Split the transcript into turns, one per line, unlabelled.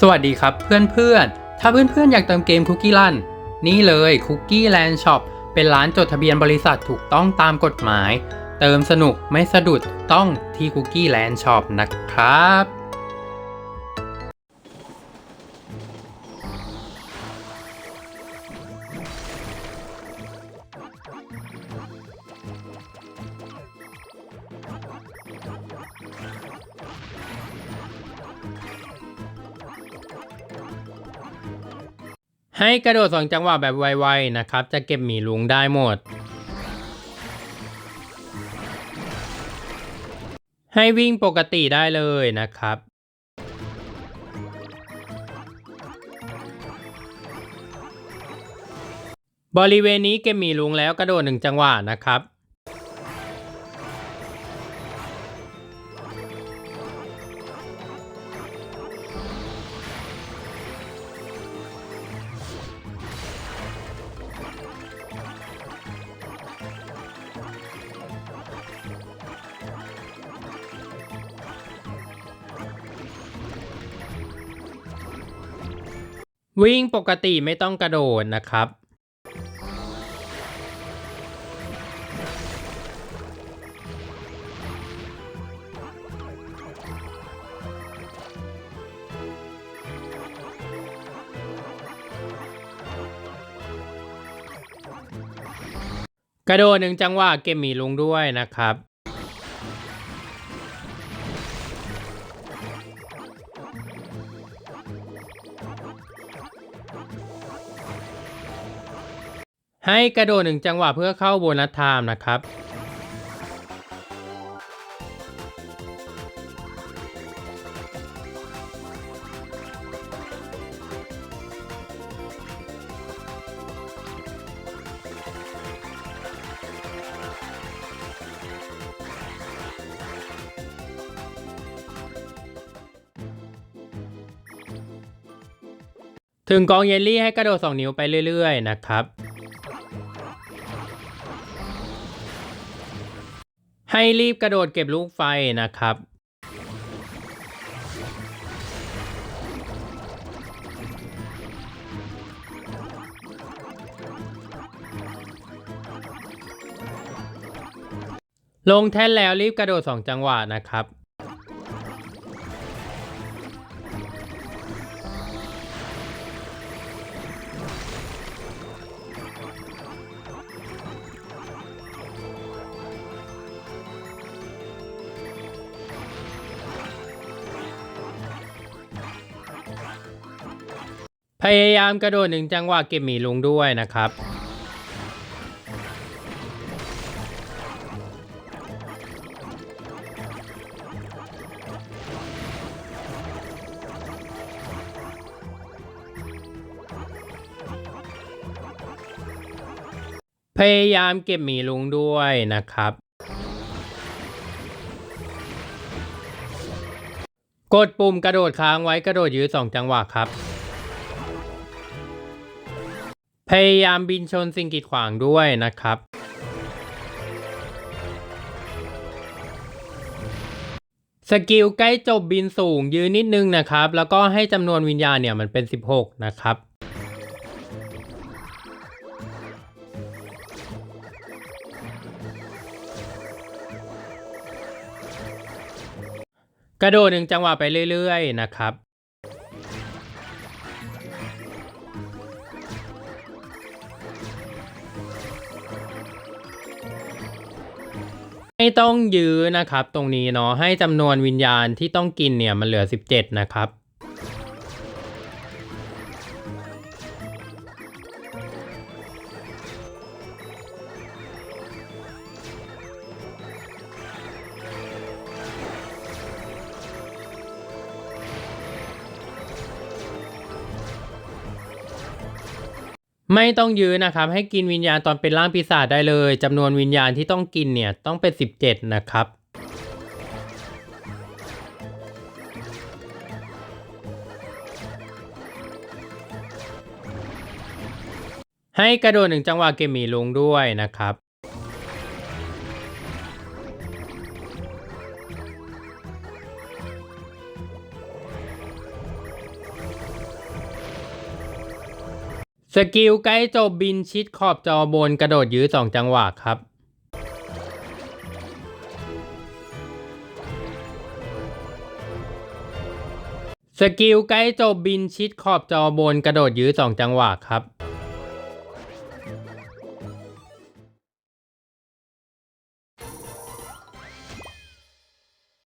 สวัสดีครับเพื่อนๆ ถ้าเพื่อนๆ อยากเติมเกมคุกกี้ลันนี่เลยคุกกี้แลนด์ช็อปเป็นร้านจดทะเบียนบริษัทถูกต้องตามกฎหมาย เติมสนุกไม่สะดุดต้องที่คุกกี้แลนด์ช็อปนะครับ ให้กระโดดสองจังหวะแบบไวๆนะครับ จะเก็บหมีลุงได้หมด ให้วิ่งปกติได้เลยนะครับบริเวณนี้เก็บหมีลุงแล้วกระโดดหนึ่งจังหวะนะครับ วิ่งปกติไม่ต้องกระโดดนะครับ กระโดดหนึ่งจังหวะเก็บหมีลุงด้วยนะครับ ให้กระโดดหนึ่งจังหวะเพื่อเข้าโบนัสไทม์นะครับ ถึงกองเยลลี่ให้กระโดด 2 นิ้วไปเรื่อย ๆ นะครับ ให้รีบกระโดดเก็บลูกไฟนะครับ ลงแท่นแล้วรีบกระโดด 2 จังหวะนะครับ พยายามกระโดดหนึ่งจังหวะเก็บหมีลุงด้วยนะครับ พยายามเก็บหมีลุงด้วยนะครับกดปุ่มกระโดดค้างไว้กระโดดยืดสองจังหวะครับ พยายามบินชนสิ่งกีดขวางด้วยนะครับ สกิลใกล้จบบินสูงยืนนิดนึงนะครับ แล้วก็ให้จำนวนวิญญาณเนี่ยมันเป็น 16 นะครับกระโดดหนึ่งจังหวะไปเรื่อย ๆ นะครับ ต้องยื้อนะครับ ตรงนี้เนาะให้จำนวนวิญญาณที่ต้องกินเนี่ยมันเหลือ 17 นะครับ ไม่ต้องยื้อนะครับ ให้กินวิญญาณตอนเป็นร่างปีศาจได้เลยจำนวนวิญญาณที่ต้องกินเนี่ยต้องเป็น 17 นะครับให้กระโดดหนึ่งจังหวะเกมหมีลงด้วยนะครับ สกิลใกล้จบบินชิดขอบจอบนกระโดดยื้อสองจังหวะครับ สกิลใกล้จบบินชิดขอบจอบนกระโดดยื้อสองจังหวะครับ